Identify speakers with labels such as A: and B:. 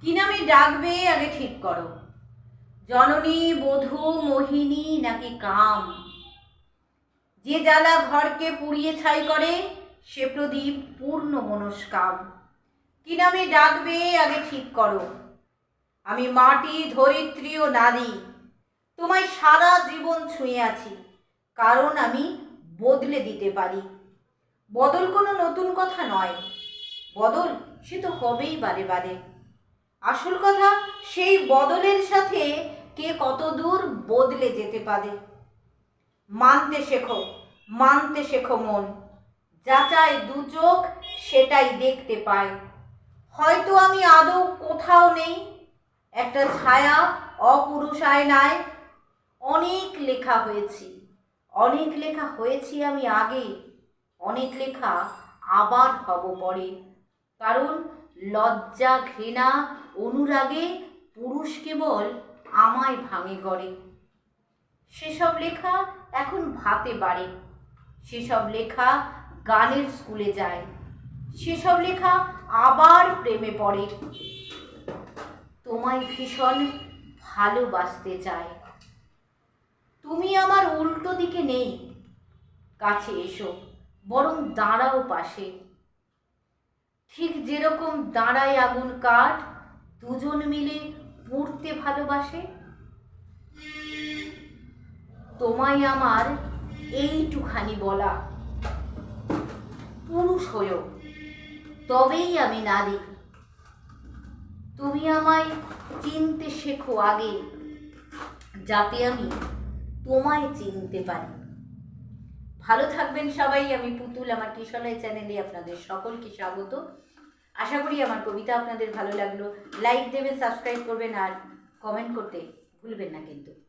A: কি নামে ডাকবে আগে ঠিক করো। জননী, বধূ, মোহিনী নাকি কাম? যে জ্বালা ঘরকে পুড়িয়ে ছাই করে, সে প্রদীপ পূর্ণ মনস্কাম। কি নামে ডাকবে আগে ঠিক করো। আমি মাটি, ধরিত্রী ও নারী, তোমায় সারা জীবন ছুঁয়ে আছি, কারণ আমি বদলে দিতে পারি। বদল কোনো নতুন কথা নয়। বদল সে তো হবেই বারে বারে। আসল কথা, সেই বদলের সাথে কে কত দূর বদলে যেতে পারে। মানতে শেখো মানতে শেখো মন। যাচাই দু চোখ, সেটাই দেখতে পায়। হয়তো আমি আদৌ কোথাও নেই, একটা ছায়া অপুরুষ আয়নায় অনেক লেখা হয়েছি। অনেক লেখা হয়েছি আমি আগে, অনেক লেখা আবার হব পরে। কারণ লজ্জা ঘৃণা অনুরাগে পুরুষ কেবল আমায় ভাঙে গড়ে। সেসব লেখা এখন ভাতে বাড়ে। সেসব লেখা গানের স্কুলে যায়। সেসব লেখা আবার প্রেমে পড়ে। তোমায় ভীষণ ভালোবাসতে চায়। তুমি আমার উল্টো দিকে নেই। কাছে এসো, বরং দাঁড়াও পাশে। ঠিক যেরকম দাঁড়ায় আগুন কাঠ, দুজন মিলে পড়তে ভালোবাসে। তোমায় আমার এইটুখানি বলা। পুরুষ হয়েও, তবেই আমি নারী। তুমি আমায় চিনতে শেখো আগে, যাতে আমি তোমায় চিনতে পারি। ভালো থাকবেন সবাই, আমি পুতুল, আমার কিশলয় চ্যানেলে আপনাদের সকলকে স্বাগত। আশা করি আমার কবিতা আপনাদের ভালো লাগল। লাইক দেবেন, সাবস্ক্রাইব করবেন, আর কমেন্ট করতে ভুলবেন না কিন্তু।